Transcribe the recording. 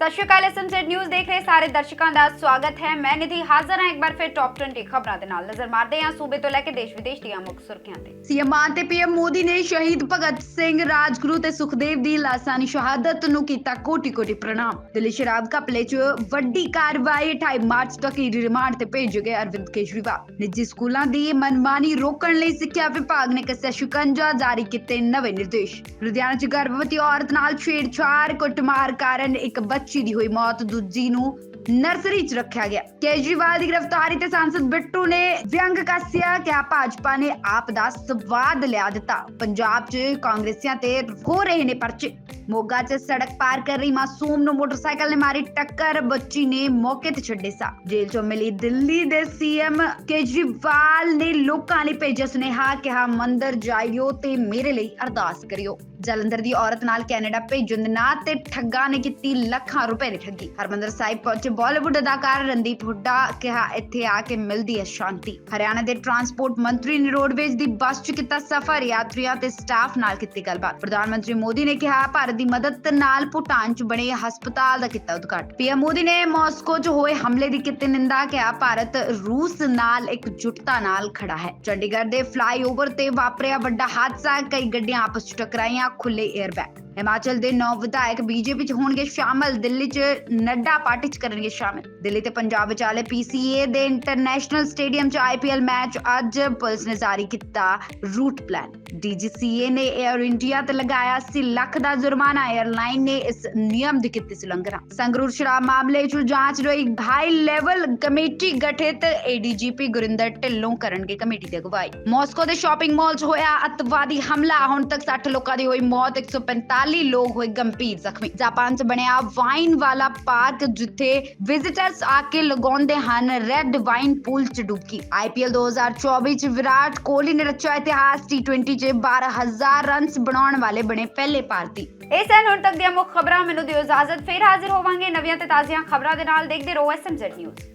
ਸਤਿ ਸ਼੍ਰੀ ਅਕਾਲ SMZ news ਦੇਖ ਰਹੇ ਸਾਰੇ ਦਰਸ਼ਕਾਂ ਦਾ ਸਵਾਗਤ ਹੈ। ਮੈਂ ਨਿਧੀ ਹਾਜ਼ਰ ਹਾਂ ਇੱਕ ਵਾਰ ਫਿਰ ਟੌਪ 20 ਖਬਰਾਂ ਦੇ ਨਾਲ। ਨਜ਼ਰ ਮਾਰਦੇ ਹਾਂ ਸੂਬੇ ਤੋਂ ਲੈ ਕੇ ਦੇਸ਼ ਵਿਦੇਸ਼ ਦੀਆਂ ਮੁੱਖ ਸੁਰਖੀਆਂ ਤੇ। ਸੀਐਮ ਮਾਨ ਤੇ ਪੀਐਮ ਮੋਦੀ ਨੇ ਸ਼ਹੀਦ ਭਗਤ ਸਿੰਘ, ਰਾਜਗੁਰੂ ਤੇ ਸੁਖਦੇਵ ਦੀ ਲਾਸਾਨੀ ਸ਼ਹਾਦਤ ਨੂੰ ਕੀਤਾ ਕੋਟੀ-ਕੋਟੀ ਪ੍ਰਣਾਮ। ਦਿੱਲੀ ਸ਼ਰਾਬ ਘਪਲੇ 'ਚ ਵੱਡੀ ਕਾਰਵਾਈ 28 ਮਾਰਚ ਤੱਕ ਹੀ ਰਿਮਾਂਡ ਤੇ ਭੇਜ ਗਏ ਅਰਵਿੰਦ ਕੇਜਰੀਵਾਲ। ਨਿੱਜੀ ਸਕੂਲਾਂ ਦੀ ਮਨਮਾਨੀ ਰੋਕਣ ਲਈ ਸਿੱਖਿਆ ਵਿਭਾਗ ਨੇ ਕੱਸਿਆ ਸ਼ਿਕੰਜਾ, ਜਾਰੀ ਕੀਤੇ ਨਵੇਂ ਨਿਰਦੇਸ਼। ਲੁਧਿਆਣਾ 'ਚ ਗਰਭਵਤੀ ਔਰਤ ਨਾਲ ਛੇੜਛਾੜ, ਕੁੱਟਮਾਰ ਕਾਰਨ ਇੱਕ ਬੱਚੀ ਦੀ ਹੋਈ ਮੌਤ, ਦੂਜੀ ਨੂੰ ਨਰਸਰੀ 'ਚ ਰੱਖਿਆ ਗਿਆ। ਕੇਜਰੀਵਾਲ ਦੀ ਗ੍ਰਿਫਤਾਰੀ ਤੇ ਸੰਸਦ ਬਿੱਟੂ ਨੇ ਵਿਅੰਗ ਕੱਸਿਆ ਕਿ ਆ ਭਾਜਪਾ ਨੇ ਆਪ ਦਾ ਸਵਾਦ ਲਿਆ ਦਿੱਤਾ। ਪੰਜਾਬ 'ਚ ਕਾਂਗਰਸੀਆਂ ਤੇ ਹੋ ਰਹੇ ਨੇ ਪਰਚੇ। ਮੋਗਾ 'ਚ ਸੜਕ ਪਾਰ ਕਰ ਰਹੀ ਮਾਸੂਮ ਨੂੰ ਮੋਟਰਸਾਈਕਲ ਨੇ ਮਾਰੀ ਟੱਕਰ, ਬੱਚੀ ਨੇ ਮੌਕੇ ਤੇ ਛੱਡੇ ਸਾ ਜੇਲ੍ਹ 'ਚੋਂ ਮਿਲੀ ਦਿੱਲੀ ਦੇ ਸੀਐਮ ਕੇਜਰੀਵਾਲ ਨੇ ਲੋਕਾਂ ਲਈ ਭੇਜਿਆ ਸੁਨੇਹਾ, ਕਿਹਾ, ਮੰਦਰ ਜਾਇਓ ਤੇ ਮੇਰੇ ਲਈ ਅਰਦਾਸ ਕਰਿਓ। ਜਲੰਧਰ ਦੀ ਔਰਤ ਨਾਲ ਕੈਨੇਡਾ ਭੇਜਣ ਦੇ ਨਾਂ ਤੇ ਠੱਗਾ ਨੇ ਕੀਤੀ ਲੱਖਾਂ ਰੁਪਏ ਦੀ ਠੱਗੀ। ਹਰਮੰਦਰ ਸਾਹਿਬ ਪਹੁੰਚੇ ਬਾਲੀਵੁੱਡ ਅਦਾਕਾਰ ਰਣਦੀਪ ਹੁੱਡਾ ਕਿਹਾ, ਇੱਥੇ ਆ ਕੇ ਮਿਲਦੀ ਹੈ ਸ਼ਾਂਤੀ। ਹਰਿਆਣਾ ਦੇ ਟਰਾਂਸਪੋਰਟ ਮੰਤਰੀ ਨੇ ਰੋਡਵੇਜ਼ ਦੀ ਬੱਸ 'ਚ ਕੀਤਾ ਸਫ਼ਰ, ਯਾਤਰੀਆਂ ਤੇ ਸਟਾਫ ਨਾਲ ਕੀਤੀ ਗੱਲਬਾਤ। ਪ੍ਰਧਾਨ ਮੰਤਰੀ ਮੋਦੀ ਨੇ ਕਿਹਾ, ਭਾਰਤ ਦੀ ਮਦਦ ਨਾਲ ਭੂਟਾਨ 'ਚ ਬਣੇ ਹਸਪਤਾਲ ਦਾ ਕੀਤਾ ਉਦਘਾਟਨ। ਪੀਐਮ ਮੋਦੀ ਨੇ ਮਾਸਕੋ 'ਚ ਹੋਏ ਹਮਲੇ ਦੀ ਕੀਤੀ ਨਿੰਦਾ ਕਿਹਾ, ਭਾਰਤ ਰੂਸ ਨਾਲ ਇਕਜੁੱਟਤਾ ਨਾਲ ਖੜਾ ਹੈ। ਚੰਡੀਗੜ੍ਹ ਦੇ ਫਲਾਈਓਵਰ ਤੇ ਵਾਪਰਿਆ ਵੱਡਾ ਹਾਦਸਾ, ਕਈ ਗੱਡੀਆਂ ਆਪਸ 'ਚ ਟਕਰਾਈਆਂ كل ايرباك ਹਿਮਾਚਲ ਦੇ ਨੌ ਵਿਧਾਇਕ ਬੀਜੇਪੀ 'ਚ ਹੋਣਗੇ ਸ਼ਾਮਲ, ਦਿੱਲੀ 'ਚ ਨੱਡਾ ਪਾਰਟੀ 'ਚ ਕਰਨਗੇ ਸ਼ਾਮਲ। ਦਿੱਲੀ ਤੇ ਪੰਜਾਬ ਵਿਚਾਲੇ ਪੀਸੀਏ ਦੇ ਇੰਟਰਨੈਸ਼ਨਲ ਸਟੇਡੀਅਮ 'ਚ ਆਈਪੀਐਲ ਮੈਚ ਅੱਜ ਪੁਲਿਸ ਨੇ ਜਾਰੀ ਕੀਤਾ ਰੂਟ ਪਲਾਨ ਡੀਜੀਸੀਏ ਨੇ 에ਅਰ ਇੰਡੀਆ ਤੇ ਲਗਾਇਆ ਸੀ ਲੱਖ ਦਾ ਜੁਰਮਾਨਾ। 에ਅਰਲਾਈਨ ਨੇ ਇਸ ਨਿਯਮ ਦੀ ਕੀਤੀ ਸੀ ਉਲੰਘਣਾ। ਸੰਗਰੂਰ ਸ਼ਰਾਬ ਮਾਮਲੇ 'ਚ ਜਾਂਚ ਲਈ ਹਾਈ ਲੈਵਲ ਕਮੇਟੀ ਗਠਿਤ ਏਡੀਜੀਪੀ ਗੁਰਿੰਦਰ ਢਿੱਲੋਂ ਕਰਨਗੇ ਕਮੇਟੀ ਦੀ ਅਗਵਾਈ। ਮਾਸਕੋ ਦੇ ਸ਼ਾਪਿੰਗ ਮਾਲ 'ਚ ਹੋਇਆ ਅਤਵਾਦੀ ਹਮਲਾ। ਹੁਣ ਤੱਕ 60 ਲੋਕਾਂ ਦੀ ਹੋਈ ਮੌਤ 145 ਲੋਕ ਹੋਏ ਗੰਭੀਰ ਜ਼ਖਮੀ। ਜਾਪਾਨ 'ਚ ਬਣਿਆ ਵਾਈਨ ਵਾਲਾ ਪਾਰਕ, ਜਿੱਥੇ ਵਿਜ਼ਿਟਰਸ ਆ ਕੇ ਲਗਾਉਂਦੇ ਹਨ ਰੈੱਡ ਵਾਈਨ ਪੂਲ 'ਚ ਡੁਬਕੀ। ਆਈਪੀਐਲ 2024 'ਚ ਵਿਰਾਟ ਕੋਹਲੀ ਨੇ ਰਚਿਆ ਇਤਿਹਾਸ T20 'ਚ 12000 ਰਨਸ ਬਣਾਉਣ ਵਾਲੇ ਬਣੇ ਪਹਿਲੇ ਭਾਰਤੀ। ਇਹ ਸਨ ਹੁਣ ਤੱਕ ਦੀਆਂ ਮੁੱਖ ਖਬਰਾਂ। ਮੈਨੂੰ ਦਿਓ ਇਜਾਜ਼ਤ। ਫਿਰ ਹਾਜ਼ਰ ਹੋਵਾਂਗੇ ਨਵੀਆਂ ਤੇ ਤਾਜ਼ੀਆਂ ਖਬਰਾਂ ਦੇ ਨਾਲ। ਦੇਖਦੇ ਰਹੋ ਐਸਐਮਜ਼ੈਡ ਨਿਊਜ਼